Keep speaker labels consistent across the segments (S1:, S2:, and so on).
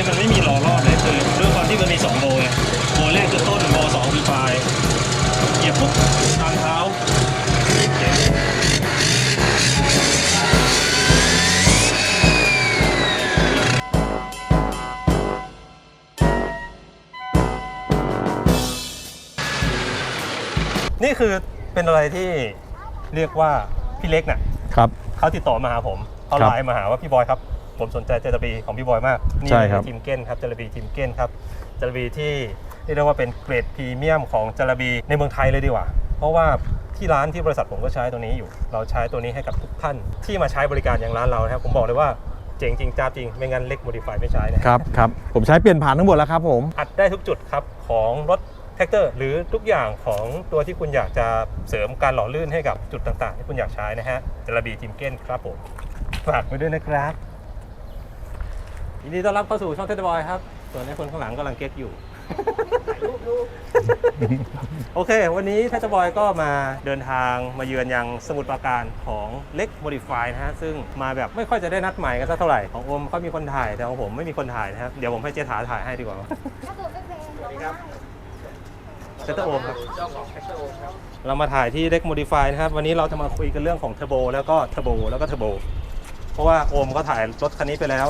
S1: นี้มันไม่มีล้อรอบเลยคือด้วยความที่มันมีสองโบไงโบแรกคือต้นโบสองคือปลายเหยียบปุ๊บทางเท้านี่คือเป็นอะไรที่เรียกว่าพี่เล็กน่ะ
S2: ครับ
S1: เขาติดต่อมาหาผมเขา
S2: ครับ
S1: ไลน์มาหาว่าพี่บอยครับ ผมสนใจเจลาบีของพี่บอยมาก นี่
S2: ใช่ครับ
S1: ทีมเก้นครับเจลาบีทีมเก้นครับเจลาบีที่เรียกได้ว่าเป็นเกรดพรีเมียมของเจลาบีในเมืองไทยเลยดีกว่า เพราะว่าที่ร้านที่บริษัทผมก็ใช้ตัวนี้อยู่ เราใช้ตัวนี้ให้กับทุกท่านที่มาใช้บริการอย่างร้านเรานะครับผมบอกเลยว่าเจ๋งจริงจ้าบจริงไม่งั้นเล็กโมดิฟายไม่ใช้นะ
S2: ครับครับผมใช้เปลี่ยนผ่านทั้งหมดแล้วครับผม
S1: อัดได้ทุกจุดครับ ของรถแท็กเตอร์ หรือทุกอย่างของตัวที่คุณอยากจะเสริมการหล่อลื่นให้กับจุดต่างๆ ที่คุณอยากใช้นะฮะเจลาบีทีมเก้นครับผม ฝากไว้ด้วยนะครับ ยินดีต้อนรับเข้าสู่ช่องเทสบอยครับ ส่วนในคนข้างหลังกำลังเก๊กอยู่โอเค วันนี้เทสบอยก็มาเดินทางมาเยือนยังสมุทรปราการของเล็กโมดิฟายนะฮะ ซึ่งมาแบบไม่ค่อยจะได้นัดหมายกันสักเท่าไหร่ ของโอมเขามีคนถ่าย แต่ของผมไม่มีคนถ่ายนะครับ เดี๋ยวผมให้เจถาถ่ายให้ดีกว่า
S3: ถ้าตัวไม่เพลงเราก็ได้
S1: เซตเตอร์โอมครับเรามาถ่ายที่เล็กโมดิฟายนะครับ วันนี้เราจะมาคุยกันเรื่องของเทอร์โบแล้วก็เทอร์โบแล้วก็เทอร์โบ เพราะว่าโอมเขาถ่ายรถคันนี้ไปแล้ว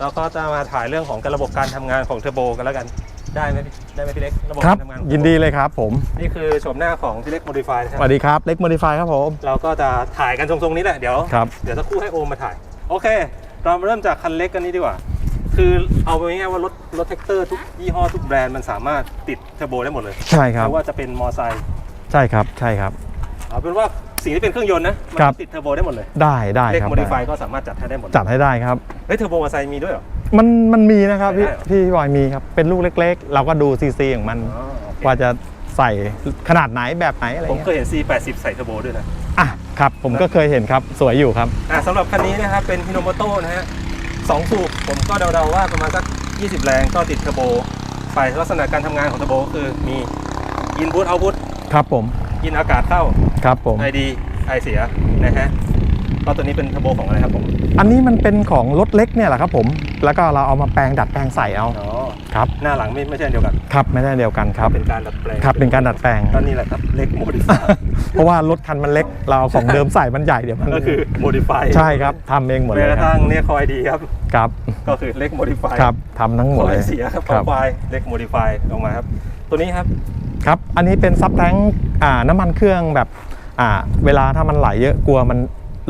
S1: แล้วก็จะมาถ่ายเรื่องของระบบการทำงานของเทอร์โบกันแล้วกันได้ไหมพี่ได้ไหมพี่เล็กระบบ
S2: ครับ
S1: การทำงานของ
S2: ยินดีเลยครับผม
S1: นี่คือโฉมหน้าของพี่เล็กโมดิฟายนะค
S2: ส
S1: รับ
S2: วัสดีครับเล็กโมดิฟายครับผม
S1: เราก็จะถ่ายกันทรงๆนี้แหละเดี๋ยว
S2: ครับ
S1: เดี๋ยวสักครู่ให้โอมมาถ่าย โอเค เรามาเริ่มจากคันเล็กกันนี้ดีกว่า คือเอาไปง่ายๆว่ารถรถแท็กเตอร์ทุกยี่ห้อทุกแบรนด์มันสามารถติดเทอร์โบได้หมดเลย
S2: ใช่ครับ
S1: ไม่ว่าจะเป็นมอไซค์
S2: ใช่ครับใช่ครับ
S1: เอาเป็นว่าสิ่งที่เป็นเครื่องยนต์นะมัน
S2: ครับ
S1: ติดเทอร์โบได้หมดเลย
S2: ได้ได้
S1: เล็ก
S2: ครับ
S1: โมดิฟาย
S2: ได้
S1: ก็สามารถจัดให้ได้หมด
S2: จัดให้ได้ครับ
S1: เฮ้ยเทอร์โบมอไซค์มีด้วยเหรอ
S2: มันมันมีนะครับพี่
S1: ได้เหรอ
S2: พี่บอยมีครับ เป็นลูกเล็ก ๆ เราก็ดูซีซีของมัน
S1: อ๋อโอเค
S2: ว่าจะใส่ขนาดไหนแบบไหนอะไร
S1: ผมเค
S2: เงี้ย
S1: ยเห็น C80 ใส่เทอร์โบด้วยนะ
S2: อะครับ ผมก็เคยเห็นครับ สวยอยู่ครับ
S1: อะสำหรับคันนี้นะครับเป็นฮิโนโมโตนะฮะสองสูบผมก็เดาๆว่าประมาณสัก 20 แรงก็ติดเทอร์โบไปลักษณะการทำงานของเทอร์โบก็คือมีอินพุตเอาพุต
S2: ครับผม
S1: อินอากาศเข้า
S2: ครับผม
S1: ไอดีไอเสียนะฮะก็ตัวนี้เป็นเทอร์โบของอะไรครับผม
S2: อันนี้มันเป็นของรถเล็กเนี่ยแหละครับผม แล้วก็เราเอามาแปลงดัดแปลงใส่เอา
S1: อ๋อ
S2: ครับ
S1: หน้าหลังไม่ไม่ใช่อันเดียวกัน
S2: ครับไม่ใช่เดียวกันครับ
S1: เป็นการดัดแปลง
S2: ครับเป็นการดัดแปลง
S1: ก็นี่แหละครับเล็กโมดิฟาย
S2: เพราะว่ารถคันมันเล็กเราเอาของเดิมใส่มันใหญ่เดี๋ยวมัน
S1: ก็คือโมดิฟาย
S2: ใช่ครับทำเองหมดเล
S1: แม้
S2: ย
S1: กระ
S2: ครั
S1: ทั่
S2: บ
S1: งเนี่ยคอยดีครับ
S2: ครับ
S1: ก็คือเล็กโมดิฟาย
S2: ครับทำทั้งหม
S1: ค
S2: ด
S1: อ
S2: เลย
S1: ยเสียครับ
S2: ครับ
S1: คอยเล็กโมดิฟายออกมาครับตัวนี้ครับ
S2: ครับ อันนี้เป็นซับแทงค์อ่าน้ำมันเครื่องแบบ อ่า เวลาถ้ามันไหลเยอะกลัวมัน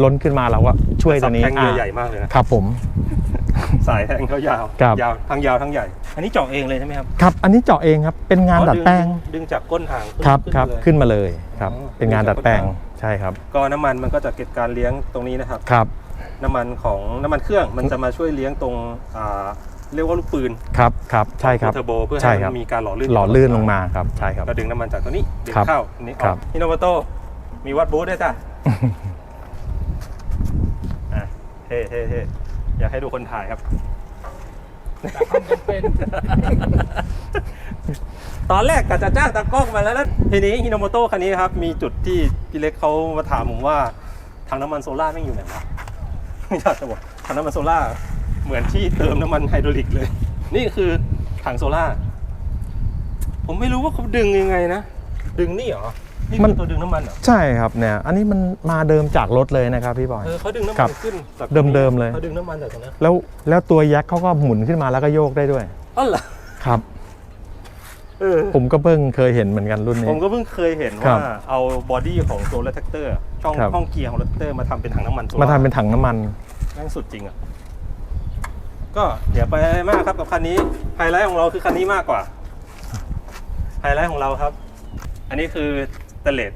S2: ล้นขึ้นมาเราก็ช่วยตัวนี้
S1: ซับแทงค์เรือ
S2: อ่า
S1: ใหญ่มากเลยนะครับ
S2: ผม
S1: สายแทงเขายาว
S2: ครับ
S1: ยาวทั้งยาวทั้งใหญ่ อันนี้เจาะเองเลยใช่ไหมครับ
S2: ครับ อันนี้เจาะเองครับเป็นงาน
S1: อ๋อ
S2: ดัดแปลง
S1: ดึดึงจากก้นอ่างขึ้น
S2: ครับ
S1: ขึ้น
S2: ครับ
S1: เลย
S2: ขึ้นมาเลยครับ
S1: อ๋อ
S2: เป็นงานดัดแปลง
S1: ดึงจากก้นอ่าง
S2: ใช่ครับ
S1: ก็น้ำมันมันก็จะเก็บการเลี้ยงตรงนี้นะครับ
S2: ครับ
S1: น้ำมันของน้ำมันเครื่องมันจะมาช่วยเลี้ยงตรงอ่าเรียกว่าลูกปืน
S2: ครับครับใช่ครับ
S1: เทอร์โบเพื่อ
S2: ใช่
S1: ให้
S2: ครั
S1: มั
S2: บ
S1: นมีการหล่อลื่น
S2: หล่อลื่นลงมาครับใช่ครับ
S1: ก็ดึงน้ำมันจากตัวนี้ดึง
S2: ครับ
S1: เข้าอันนี้อ
S2: ครั
S1: อบกฮิโนโมโต มีวัดบูธด้วยจ้ะ อะเท่เท่เท่อยากให้ดูคนถ่ายครับตอนแรกกะจะจ้างตากล้องมาแล้วแล้วทีนี้ฮิโนโมโตคันนี้ครับ มีจุดที่พี่เล็กเขามาถามผมว่าถังน้ำมันโซล่าไม่งอยู่ไหนวะไม่อยากจะบอกถังน้ำมันโซล่าเหมือนที่เติมน้ำมันไฮดรอลิกเลย นี่คือถังโซล่าผมไม่รู้ว่าเขาดึงยังไงนะ ดึงนี่เหรอ นี่
S2: มั
S1: คือนตัวดึงน้ำมันเหรอ
S2: ใช่ครับเนี่ยอันนี้มันมาเดิมจากรถเลยนะครับพี่บอย
S1: เออเขาดึงน้ำ
S2: ครั
S1: มัน
S2: บ
S1: ขึ้นจาก
S2: เดิมๆเลย
S1: เขาดึงน้ำมันจากตรงนั้น
S2: แล้วแล้วตัวยักษ์เขาก็หมุนขึ้นมาแล้วก็โยกได้ด้วย
S1: อ๋อเหรอ
S2: ครับ
S1: เออ
S2: ผมก็เพิ่งเคยเห็นเหมือนกันรุ่น
S1: ผ
S2: นี้
S1: มก็เพิ่งเคยเห็น
S2: ครั
S1: ว่า
S2: บ
S1: เอาบอดี้ของตัวรถแท็กเตอร์ช่อง
S2: ครับ
S1: ห้องเกียร์ของรถแท็กเตอร์มาทำเป็นถังน้ำมันโซล่
S2: มาทำเป็นถังน้ำมัน
S1: แม่งสุดจริงอะก็เดี๋ยวไปอะไรมากครับกับคันนี้ไฮไลท์ของเราคือคันนี้มากกว่าไฮไลท์ของเราครับ อันนี้คือสเตนเลส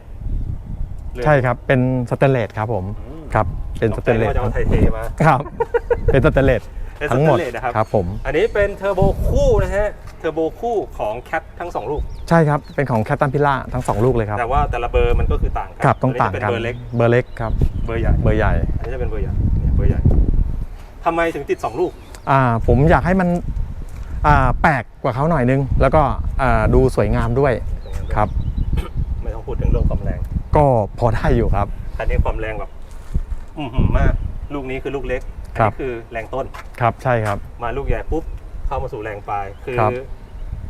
S1: เลย
S2: ใช่ครับ เป็นสเตนเลสครับผม
S1: อืม
S2: ครับเป็นสเตนเลส
S1: ว่าจะเอาไทเทมา
S2: ครับ เป็นสเตนเลส
S1: เป็น
S2: ทั้งหมด
S1: สเตนเลสนะครับ
S2: ครับผม
S1: อันนี้เป็นเทอร์โบคู่นะฮะเทอร์โบคู่ของแคททั้งสองลูก
S2: ใช่ครับเป็นของแคตตันพิล่าทั้งสองลูกเลยครับ
S1: แต่ว่าแต่ละเบอร์มันก็คือต่างกั
S2: ครับต้องต่าง
S1: นนี้
S2: กั
S1: จะเป็นนเบอร์เล็ก
S2: เบอร์เล็กครับ
S1: เบอร์ใหญ่
S2: เบอร์ใหญ่
S1: อันนี้จะเป็นเบอร์ใหญ่เนี่ยเบอร์ใหญ่ทำไมถึงติดสองลูก
S2: อ่าผมอยากให้มันอ่าแปลกกว่าเขาหน่อยนึง แล้วก็อ่าดูสวยงามด้วยครับ ก็พอได้อยู่ครับ
S1: คันนี้ความแรงแบบอือหือมาก ลูกนี้คือลูกเล็กอัน
S2: ครับ
S1: นี้คือแรงต้น
S2: ครับใช่ครับ
S1: มาลูกใหญ่ปุ๊บเข้ามาสู่แรงปลาย คือ
S2: ครับ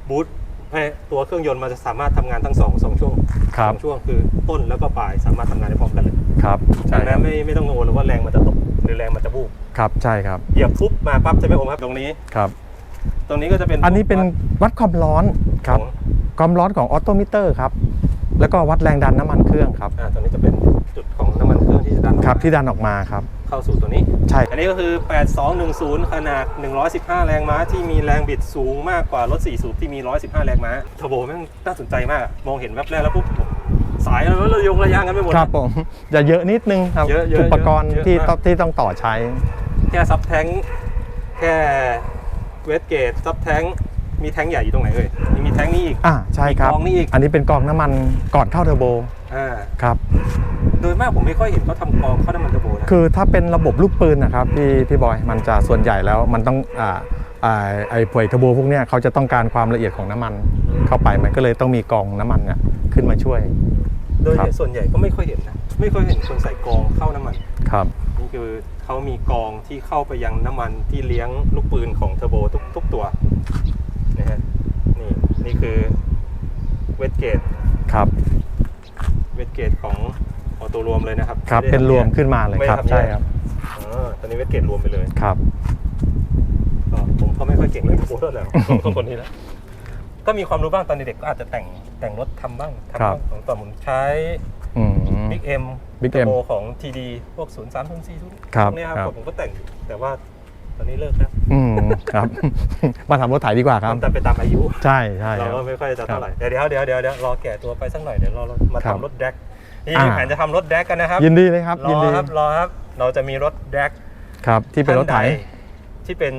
S1: บูทให้ตัวเครื่องยนต์มันจะสามารถทำงานทั้งสองสองช่วง
S2: ครับ
S1: สองช่วงคือต้นแล้วก็ปลายสามารถทำงานได้พร้อมกันเลย
S2: ครับใช่
S1: ดัง
S2: ค
S1: นั้
S2: รับ
S1: นไม่ไม่ต้องกังวลเลยว่าแรงมันจะตกหรือแรงมันจะบูบ
S2: ครับใช่ครับ
S1: เหยียบปุ๊บมาปั๊บใช่ไหมผมครับตรงนี้
S2: ครับ
S1: ตรงนี้ก็จะเป็น
S2: อันนี้เป็นวัดความร้อนครับ
S1: ของ
S2: ความร้อนของออโตมิเตอร์ครับ แล้วก็วัดแรงดันน้ำมันเครื่องครับ
S1: อ่าตรงนี้จะเป็นจุดของน้ำมันเครื่องที่จะดันออก
S2: ครับ
S1: มา
S2: ที่ดันออกมาครับ
S1: เข้าสู่ตัวนี้
S2: ใช่
S1: อันนี้ก็คือ 8210 ขนาด 115 แรงม้าที่มีแรงบิดสูงมากกว่ารถ4สูบที่มี 115 แรงม้าเทอร์โบแม่งน่าสนใจมากอะมองเห็นแวบแรกแล้วปุ๊บสายแล้วระยงระยางกันไปหมด
S2: ครับผมจะเยอะนิดนึงครับ
S1: เยอะเยอะ
S2: อุปกรณ์
S1: เยอะ
S2: ที่
S1: มาก
S2: ต้องที่ต้องต่อใช้
S1: แค่ซับแท้ง แค่เวสเกตซับแท้ง มีแท้งใหญ่อยู่ตรงไหนเอ่ยนี่มีแท้งนี้อีก
S2: อ่าใช่ครับ
S1: มีกองนี่อีก
S2: อันนี้เป็นกองน้ำมันก่อนเข้าเทอร์โบ
S1: อ่า
S2: ครับ
S1: โดยมากผมไม่ค่อยเห็นเขาทำกองเข้าน้ำมันเทอร์โบนะ
S2: คือถ้าเป็นระบบลูกปืนนะครับพี่พี่บอยมันจะส่วนใหญ่แล้วมันต้องอ่าอ่าไอ้ผวยเทอร์โบพวกเนี้ยเขาจะต้องการความละเอียดของน้ำมันเข้าไปมันก็เลยต้องมีกองน้ำมันเนี่ยขึ้นมาช่วย
S1: โดย
S2: ครับ
S1: ส่วนใหญ่ก็ไม่ค่อยเห็นนะไม่ค่อยเห็นคนใส่กองเข้าน้ำมัน
S2: ครับ
S1: นี่คือเขามีกองที่เข้าไปยังน้ำมันที่เลี้ยงลูกปืนของเทอร์โบทุกทุกตัว นะฮะนี่นี่คือเวทเกต
S2: ครับ
S1: เวทเกตของออโต้รวมเลยนะครับ
S2: ครับ
S1: ไได้
S2: เป็นรวม
S1: ทำแยก
S2: ขึ้นมาเลยครับ
S1: ไม่ได้ทำแยก
S2: ใช่ครับ
S1: อ๋อตอนนี้เวทเกตรวมไปเลย
S2: ครับ
S1: ก็ผมก็ไม่ค่อยเก่งเรื่องโค้ดเท่าไหร่ของคนนี้นะก็มีความรู้บ้างตอนเด็กๆก็อาจจะแต่งแต่งรถทำบ้างทำ
S2: ครับ
S1: บ้างของตอนผมใช้
S2: อืม
S1: Big M
S2: Big
S1: เทอ
S2: M
S1: ร์โบของ TD พวก0 3 0 4ทุก
S2: ครับ
S1: พวกเนี้ยค
S2: ครั
S1: รับบผมก็แต่งอยู่แต่ว่า ตอนนี้เลิกแล้ว
S2: อืมครับ มาทำรถไถดีกว่าครับ
S1: มันแต่ไปตามอายุ
S2: ใช่ใช่
S1: เรา
S2: ค
S1: ก็
S2: รับ
S1: ไม่ค่อยจะเท่าไหร่เดี๋ยวเดี๋ยวเดี๋ยวเดี๋ยวเดี๋ยวรอแก่ตัวไปสักหน่อยเดี๋ยวเรามา
S2: ครับ
S1: ทำรถแดกนี่
S2: อ่า
S1: มีแผนจะทำรถแดกกันนะครับ
S2: ยินดีเลยครับ
S1: ร
S2: ยิน
S1: อ
S2: ดี
S1: ครับรอครับเราจะมีรถแดก
S2: ครับ ที่เป็นรถไถ
S1: ท่าใดที่เป็น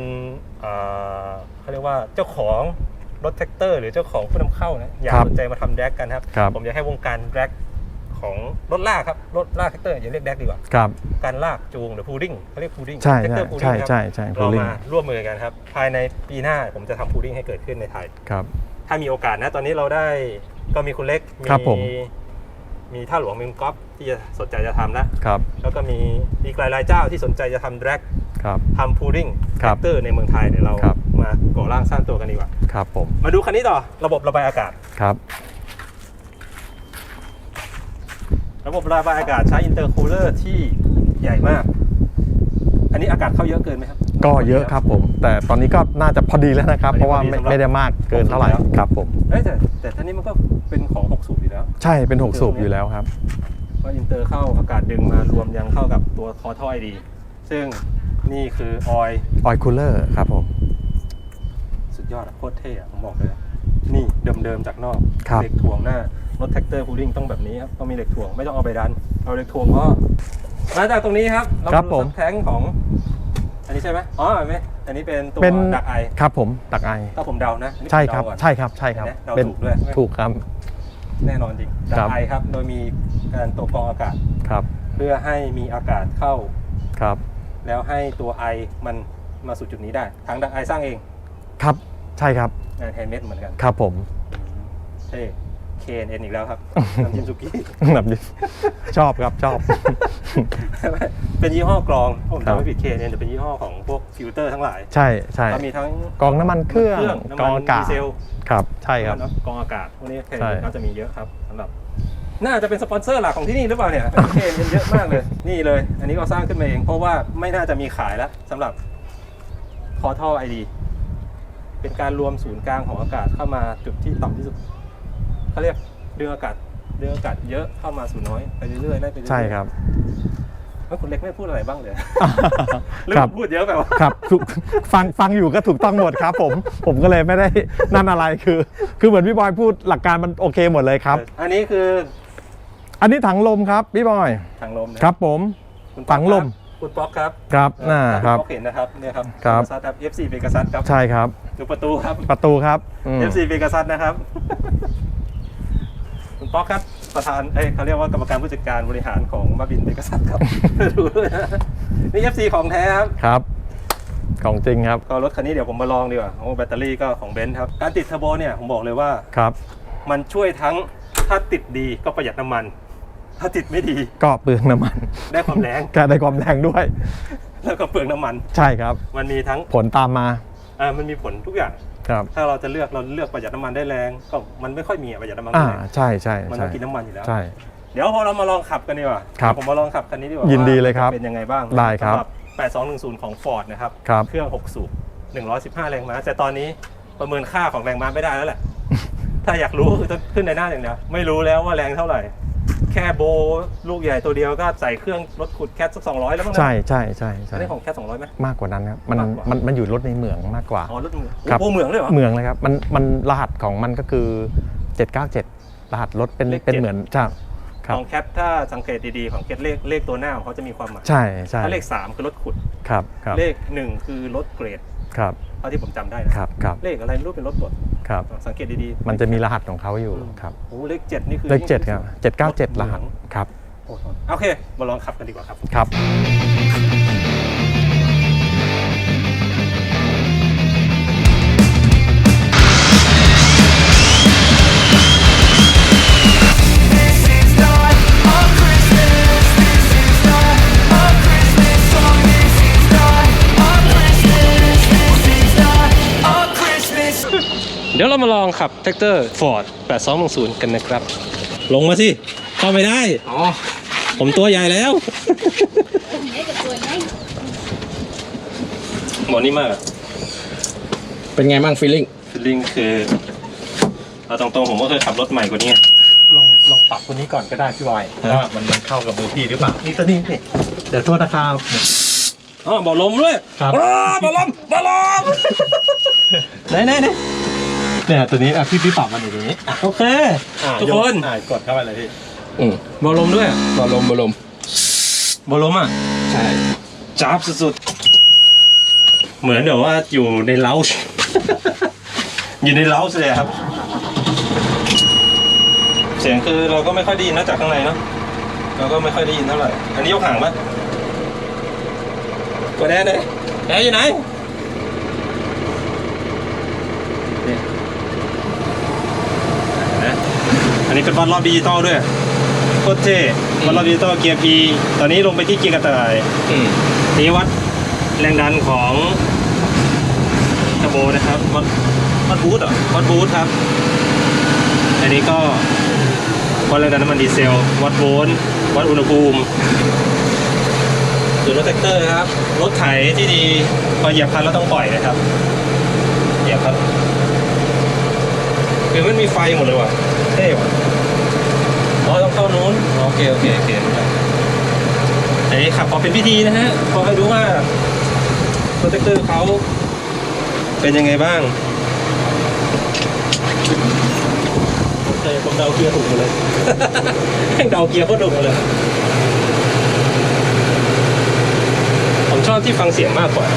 S1: เอ่อเขาเรียกว่าเจ้าของรถแท็กเตอร์ หรือเจ้าของผู้นำเข้านะอยาก
S2: ครับ
S1: สนใจมาทำแดกกันครับ
S2: ครับ
S1: ผมอยากให้วงการแดก ของรถลากครับรถลากแท็กเตอร์อย่าเรียกแดกดีกว่า
S2: ครับ
S1: การลากจูงหรือพูดิ้งเขาเรียกพูดิ้ง
S2: ใช่
S1: แท็ก
S2: ใช่
S1: เตอร์พูดิ้
S2: ใช่
S1: งครับ
S2: ใช่ใช่
S1: เรา
S2: ลิง
S1: มาร่วมมือกันครับ ภายในปีหน้าผมจะทำพูดิ้งให้เกิดขึ้นในไทย
S2: ครับ
S1: ถ้ามีโอกาสนะตอนนี้เราได้ก็มีคุณเล็ก
S2: ครับผม
S1: มีท่าหลวงมีคุณก๊อฟที่จะสนใจจะทำแล้ว
S2: ครับ
S1: แล้วก็มีอีกหลายๆเจ้าที่สนใจจะทำแดร็ก
S2: ครับ
S1: ทำพูดิ้ง
S2: ครั
S1: แท็
S2: บ
S1: กเตอร์ในเมืองไทยเดี๋ยวเรา
S2: ครับ
S1: มาก่อร่างสร้างตัวกันดีกว่า
S2: ครับผม
S1: มาดูคันนี้ต่อระบบระบายอากาศ
S2: ครับ
S1: ระบบระบายอากาศใช้อินเตอร์คูลเลอร์ที่ใหญ่มาก อันนี้อากาศเข้าเยอะเกินไหมครับ
S2: ก็เยอะครับผม แต่ตอนนี้ก็น่าจะพอดีแล้วนะครับ
S1: อันนี้
S2: เพราะว่า
S1: พอดี
S2: ไม่
S1: สำหรับ
S2: ไม่ได้มากเกินเท่าไหร่
S1: หกสูบแล้ว
S2: ครับผม
S1: เอ้ยแต่แต่ท่านี้มันก็เป็นของ6สูบอยู่แล้ว
S2: ใช่เป็นหกสูบอยู่แล้วครับ
S1: ว่าอินเตอร์เข้าอากาศดึงมารวมยังเข้ากับตัวคอท่อยดี ซึ่งนี่คือออย
S2: ออยคูลเลอร์ครับผม
S1: สุดยอดอะโคตรเท่อะผมบอกเลยอะนี่เดิมๆจากนอก
S2: ครับ
S1: เหล็กถ่วงหน้า รถแท็กเตอร์พูลิ่งต้องแบบนี้ครับ ต้องมีเหล็กถ่วงไม่ต้องเอาไปดัน เอาเหล็กถ่วงก็มาจากตรงนี้ครับเรา
S2: ครับ
S1: ดู
S2: ผม
S1: ซับแท้งของ อันนี้ใช่ไหมอ๋อไม่อันนี้เป็นตัว
S2: เป็น
S1: ดักไอ
S2: ครับผมตักไอ
S1: ถ้าผมเดานะอันนี้
S2: ใช่
S1: ผม
S2: ครับ
S1: เดาก่อน
S2: ใช่ครับใช่ครับ
S1: เห็นไหมเรา
S2: เป็น
S1: ถูกด้วย
S2: ถูกครับ
S1: แน่นอนจริงดั
S2: ครั
S1: ก
S2: บ
S1: ไอครับ โดยมีการตัวกรองอากาศ
S2: ครับ
S1: เพื่อให้มีอากาศเข้า
S2: ครับ
S1: แล้วให้ตัวไอมันมาสู่จุดนี้ได้ทางดักไอสร้างเอง
S2: ครับใช่ครับ
S1: งานแฮนด์เมดเหมือนกัน
S2: ครับผม
S1: เท่ เคนเอ็นอีกแล้วครับ น้ำจิ้มสุกี้
S2: แบบนี้ชอบครับชอบ
S1: เป็นยี่ห้อกรองผม
S2: ครับ
S1: จำไม่ผิดเคนเอ็นจะเป็นยี่ห้อของพวกฟิลเตอร์ทั้งหลาย
S2: ใช่ใช่
S1: ก็มีทั้ง
S2: กรองน้ำมันเครื่อง
S1: น้ำ
S2: กร
S1: มั
S2: อง
S1: น
S2: อากาศ
S1: ดีเซล
S2: ครับใช่ครับ
S1: น้ำมันกรองอากาศพวกนี้เคน
S2: ใช่
S1: ก็จะมีเยอะครับสำหรับน่าจะเป็นสปอนเซอร์หลักของที่นี่หรือเปล่าเนี่ยเคนเยอะมากเลย นี่เลย อันนี้ก็สร้างขึ้นมาเอง เพราะว่าไม่น่าจะมีขายแล้วสำหรับคอท่อไอดีเป็นการรวมศูนย์กลางของอากาศเข้ามาจุดที่ต่ำที่สุด เขาเรียกดึงอากาศดึงอากาศเยอะเข้ามาสู่น้อยไปเรื่อยๆไล่ไปเรื่อยๆ
S2: ใช่ครับ
S1: แล้วคุณเล็กไม่พูดอะไรบ้างเลยหรือ
S2: ครับ
S1: ผมพูดเยอะไปวะ
S2: ครับถูกฟังฟังอยู่ก็ถูกต้องหมดครับ ผมผมก็เลยไม่ได้นั่นอะไรคือ คือเหมือนพี่บอยพูดหลักการมันโอเคหมดเลยครับ
S1: อันนี้คือ
S2: อันนี้ถังลมครับพี่บอย
S1: ทางลมนะครับ
S2: ผม
S1: คุณ
S2: ฝังลม
S1: คุณป๊อกครับ
S2: ครับน่าครับ
S1: ณป๊อกเห็นนะครับเนี่ยครับ
S2: ครับ
S1: เปกัสซัสครับ FC เปกัสซัสครับ
S2: ใช่ครับ
S1: ดูประตูครับ
S2: ประตูครับอืม
S1: FC เปกัสซัสนะครับคุณ ป๊อกครับประธานเอ้ยเขาเรียกว่ากรรมการผู้จัดการบริหารของมาบินเปกัสซัสครับ ดูด้วยนะนี่ FC ของแท้ครับ
S2: ครับ ของจริงครับ
S1: ก็รถคันนี้เดี๋ยวผมมาลองดีกว่าโอ้แบตเตอรี่ก็ของเบนซ์ครับ การติดเทอร์โบเนี่ยผมบอกเลยว่า
S2: ครับ
S1: มันช่วยทั้งถ้าติดดีก็ประหยัดน้ำมัน ถ้าติดไม่ดี
S2: ก็เปลืองน้ำมัน
S1: ได้ความแรง
S2: ก็ได้ความแรงด้วย
S1: แล้วก็เปลืองน้ำมัน
S2: ใช่ครับ
S1: มันมีทั้ง
S2: ผลตามมา
S1: อ่ามันมีผลทุกอย่าง
S2: ครับ
S1: ถ้าเราจะเลือกเราเลือกประหยัดน้ำมันได้แรงก็มันไม่ค่อยมีอะประหยัดน้ำมัน
S2: อ่า
S1: ได้แรง
S2: ใช่ใช่
S1: มันต้
S2: ใช่
S1: องกินน้ำมันอยู่แล้ว
S2: ใช่
S1: เดี๋ยวพอเรามาลองขับกันดีกว่า
S2: ครับ
S1: ผมมาลองขับคันนี้ดีกว่า
S2: ยิ
S1: ยิ
S2: นดีเลยครับ
S1: เป็นยังไงบ้าง
S2: ได้ครับ
S1: สำห8210 ของ Ford นะครับ
S2: ครับ
S1: เครื่อง 6 สูบ 115 แรงม้า แต่ตอนนี้ประเมินค่าของแรงม้าไม่ได้แล้วแหละ ถ้าอยากรู้คือต้องขึ้นในหน้าอย่างเดียว ไม่รู้แล้วว่าแรงเท่าไหร่ แค่โบลูกใหญ่ตัวเดียวก็ใส่เครื่องรถขุดแคทสัก200แล้วมั้งนะ
S2: ใช่ใช่ใช่ใช่
S1: อันนี้ของแคท200ไหม
S2: มากกว่านั้นครับมัน
S1: มากกว่ามั
S2: มันมันอยู่รถในเมืองมากกว่า
S1: อ๋อรถมือ
S2: ครับ
S1: โอ้โหเมืองเลยเหรอ
S2: เมืองเลยครับมันมันรหัสของมันก็คือ 797 รหัสรถเป็น
S1: เลข
S2: เป็น
S1: เจ็ด
S2: เหมือนจ้าครับ
S1: ของแคทถ้าสังเกตดีๆของแคทเลขเลขตัวหน้าของเขาจะมีความหมาย
S2: ใช่ใช่
S1: ถ้าเลข3คือรถขุด
S2: ครับครับ
S1: เลข1คือรถเกรด
S2: ครับ
S1: เท่าที่ผมจำได้นะครับ
S2: ครับ
S1: เลขอะไรไม่รู้เป็นรถบด
S2: ครับ
S1: สังเกตดีๆ
S2: มันจะมีรหัสของเขาอยู่ครับ
S1: โอ้เลขเจ็ดนี่คือ
S2: เลขเจ็ดครับ797รหัสครับ
S1: โอ้โหโอเคมาลองขับกันดีกว่าครับ
S2: ครับ
S1: องขับแท็กเตอร์ฟอร์ด8210 กันนะครับ ลงมาสิ เข้าไม่ได้
S4: อ๋อ
S1: ผมตัวใหญ่แล้ว
S3: ได้กับตัวไหม
S1: หมอนี่มาก
S4: เป็นไงบ้างฟีลลิ่ง
S1: ฟีลลิ่งคือเอาตรงๆผมก็เคยขับรถใหม่กว่านี้
S2: ลองลองปรับตัวนี้ก่อนก็ได้พี่บอย
S1: ฮะ
S2: ว่ามันมันเข้ากับมือพี่หรือเปล่านี่ตัวนี้นี่เดี๋ยวโทษนะครับ
S1: อ๋อบ่อลมด้วย
S2: ครับ
S1: อ้าบ่อลมบ่อลมไหนไหนไหน
S2: เนี่ยตัวนี้อะพี่พี่ปรับมันอยู่ตรงนี้
S1: โอเค
S2: อะ
S1: ทุกคน
S2: ยอะกดเข้าไปเลยพี่
S4: อืม
S1: บ่อลมด้วย
S4: บอลมบอลม
S1: บ่อลมอะ
S4: ใช่
S1: จ้าบสุดๆเหมือนแบบว่าอยู่ในเล้า อยู่ในเล้าเลยครับ เสียงคือเราก็ไม่ค่อยได้ยินนะจากข้างในเนาะเราก็ไม่ค่อยได้ยินเท่าไหร่อันนี้ยกห่างปะกดแน่เลยแอร์อยู่ไหนนี่นะอั นนี้เป็นวัดรอบดิจิตอลด้วยโคตรเท่วัดรอบดิจิตอลเกียร์ P ตอนนี้ลงไปที่เกียร์กระต่าย
S4: อืม
S1: นี่วัดแรงดันของเทอร์โบนะครับวัดวัดบูทเหรอวัดบูทครับ อันนี้ก็วัดแรงดันน้ำมันดีเซล วัดโวลต์วัดอุณหภูมิส่วนรถแท็กเตอร์ครับ รถไถที่ดีพอเหยียบคลันแล้วต้องปล่อยนะครับ เหยียบครับคือมันมีไฟหมดเลยว่ะเท่ว่ะ อ๋อต้องเข้านู้นอ๋อโอเคโอเคโอเคอันนี้ขับพอเป็นพิธีนะฮะพอให้รู้ว่าโปรเทคเตอร์เขาเป็นยังไงบ้างแต่ผมเดาเกียร์ถูกหมดเลยแม่งเดาเกียร์ก็ถูกหมดเลย ผมชอบที่ฟังเสียงมากกว่า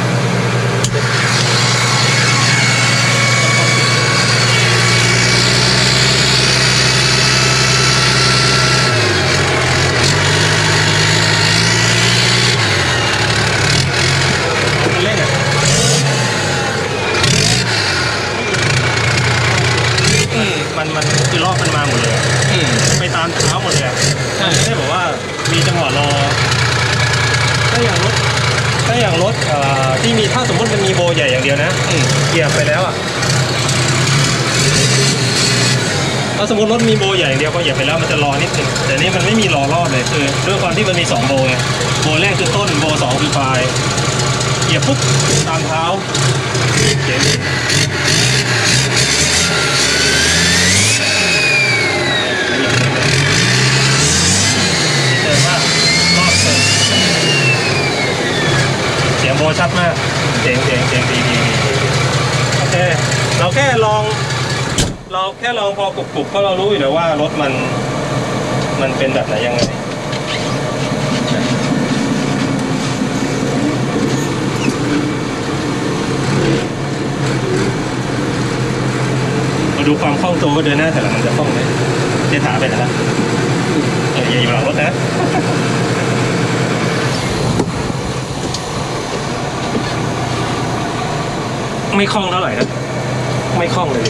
S1: มันเล่นอะอืมมันมันคือรอบมันมาหมดเลยอะ
S4: อืม
S1: ไปตามเท้าห มดเลยอะ
S4: ใช่
S1: ไม่ได้บอกว่ามีจังหวะรอ ถ้าอย่างรถถ้าอย่างรถเอ่อที่มีถ้าสมมติมันมีโบใหญ่อย่างเดียวนะ
S4: อืม
S1: เหยียบไปแล้วอะถ้าสมมติรถมีโบใหญ่อย่างเดียวก็เหยียบไปแล้วมันจะรอนิดนึงแต่นี่มันไม่มีรอรอบเลยคือด้วยความที่มันมีสองโบไงโบแรกคือต้นโบสองคือปลายเหยียบปุ๊บตามเท้าเจ๋ง เสียงโบชัดมาก เจ๋งเจ๋งเจ๋งดีดีดีโอเค เราแค่ลอง เราแค่ลองพอกรุบๆเพราะเรารู้อยู่แล้วว่ารถมัน มันเป็นแบบไหนยังไงมาดูความคล่องตัวก็เดินหน้าแต่ละมันจะคล่องไหมเจ๊ถาไปไหนละเอออย่าอยู่หลังรถนะ ไม่คล่องเท่าไหร่นะไม่คล่องเลย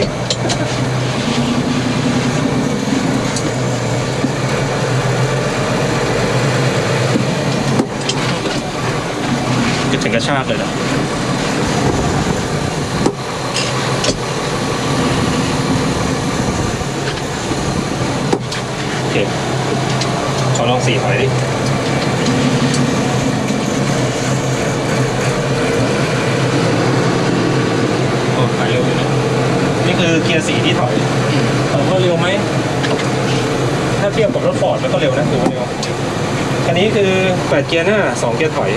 S1: จะถึงกระชากเลยนะโอเคขอลองสีหน่อยดิ ยร์สี่ที่ถอยถามว่าเร็วไหม ถ้าเทียบกับรถฟอร์ดมันก็เร็วนะถือว่าเร็ว คันนี้คือแปดเกียร์หน้าสองเกียร์ถอย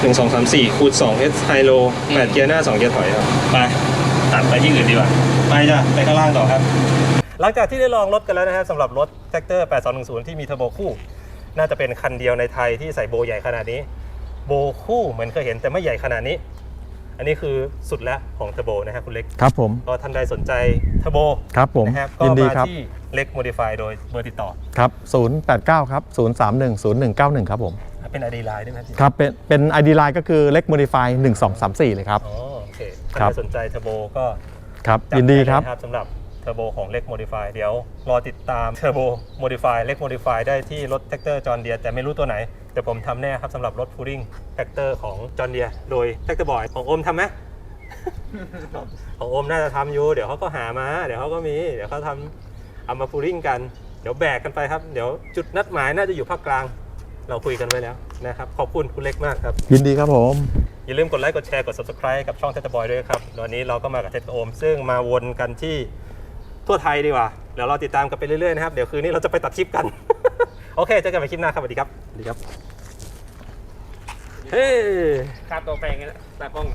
S1: หนึ่งสองสามสี่คูณสองเอสไฮโลแปดเกียร์หน้าสองเกียร์ถอยครับ ไป ตัดไปที่อื่นดีกว่า ไปจ้ะ ไปข้างล่างต่อครับ หลังจากที่ได้ลองรถกันแล้วนะครับสำหรับรถแท็กเตอร์ 8210 ที่มีเทอร์โบคู่ น่าจะเป็นคันเดียวในไทยที่ใส่โบใหญ่ขนาดนี้ โบคู่เหมือนเคยเห็นแต่ไม่ใหญ่ขนาดนี้ อันนี้คือสุดแล้วของเทอร์โบนะครับคุณเล็ก
S2: ครับผม
S1: ก็ท่านใดสนใจเทอร์โบ
S2: ครับผม
S1: นะครับก็
S2: ยินดี
S1: มา
S2: ครับ
S1: ที่เล็กโมดิฟายโดยเบอร์ติดต่อ
S2: ครับ 089 ครับ 031 0191 ครับผม
S1: เป็นไอดีไลน์ได้ไหมพี่
S2: ครับ เป็น เป็น ID line ก็คือเล็ก modify 1234 เลยครับ
S1: อ๋อ โอเค ท่าน
S2: ครับ
S1: ใดสนใจเทอร์โบก็
S2: ครับ
S1: จั
S2: ยินดีครับ
S1: ไเลยสำหรับ เทอร์โบของเล็กโมดิฟายเดี๋ยวรอติดตามเทอร์โบโมดิฟายเล็กโมดิฟายได้ที่รถแท็กเตอร์จอร์เดียแต่ไม่รู้ตัวไหน แต่ผมทำแน่ครับสำหรับรถฟูริงแท็กเตอร์ของจอร์เดียโดยแท็กเตอร์บอยของโอมทำไหมของโอมน่าจะทำอยู่ เดี๋ยวเขาก็หามา เดี๋ยวเขาก็มี เดี๋ยวเขาทำเอามาฟูริงกัน เดี๋ยวแบกกันไปครับ เดี๋ยวจุดนัดหมายน่าจะอยู่ภาคกลาง เราคุยกันไว้แล้วนะครับ ขอบคุณคุณเล็กมากครับ
S2: ยินดีครับผม
S1: อย่าลืมกดไลค์ กดแชร์ กด subscribe กับช่องเทสบอยด้วยครับวันนี้เราก็มากับเทสโอม ซึ่งมาวนกันที่ ทั่วไทยดีกว่า เดี๋ยวเราติดตามกันไปเรื่อยๆนะครับ เดี๋ยวคืนนี้เราจะไปตัดคลิปกัน โอเคเจอกันใหม่คลิปหน้าครับสวัสดีครับสวัสดีครับ เฮ้
S4: ค่าตัวแพงไงตากล้อง